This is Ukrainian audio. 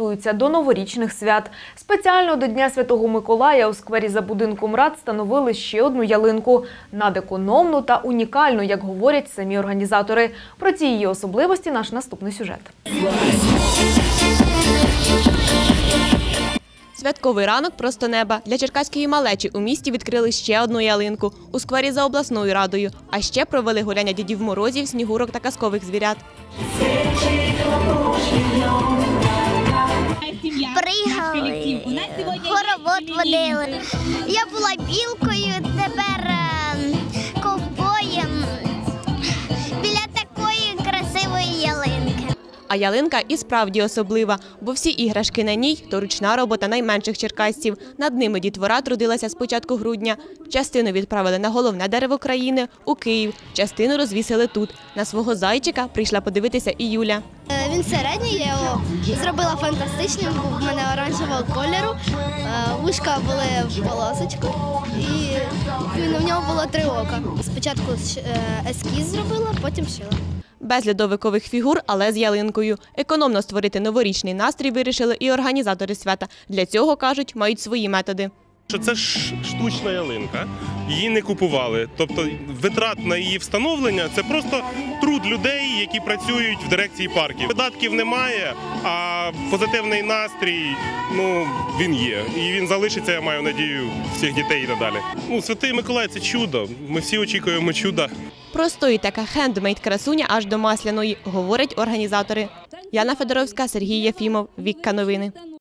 готуються до новорічних свят. Спеціально до Дня Святого Миколая у сквері за будинком рад встановили ще одну ялинку. Надекономну та унікальну, як говорять самі організатори. Про ці її особливості наш наступний сюжет. Святковий ранок просто неба. Для черкаської малечі у місті відкрили ще одну ялинку у сквері за обласною радою. А ще провели гуляння дідів морозів, снігурок та казкових звірят. Пригали, хоровод водили. Я була білкою, тепер е, ковбоєм біля такої красивої ялинки. А ялинка і справді особлива, бо всі іграшки на ній то ручна робота найменших черкасців. Над ними дітвора трудилася з початку грудня. Частину відправили на головне дерево країни у Київ, частину розвісили тут. На свого зайчика прийшла подивитися і Юля. Він середній, я його зробила фантастичним, був в мене оранжевого кольору, е, вушка були в полосочку, і в нього було три ока. Спочатку е, ескіз зробила, потім шила. Без льодовикових фігур, але з ялинкою. Економно створити новорічний настрій вирішили і організатори свята. Для цього кажуть, мають свої методи. Що це ж штучна ялинка, її не купували. Тобто витрат на її встановлення це просто труд людей, які працюють в дирекції парків. Видатків немає, а позитивний настрій ну він є. І він залишиться, я маю надію, всіх дітей і надалі. Ну, Святий Миколай це чудо. Ми всі очікуємо чуда. Простої така хендмейд красуня аж до масляної, говорять організатори. Яна Федоровська, Сергій Єфімов, Вікка Новини.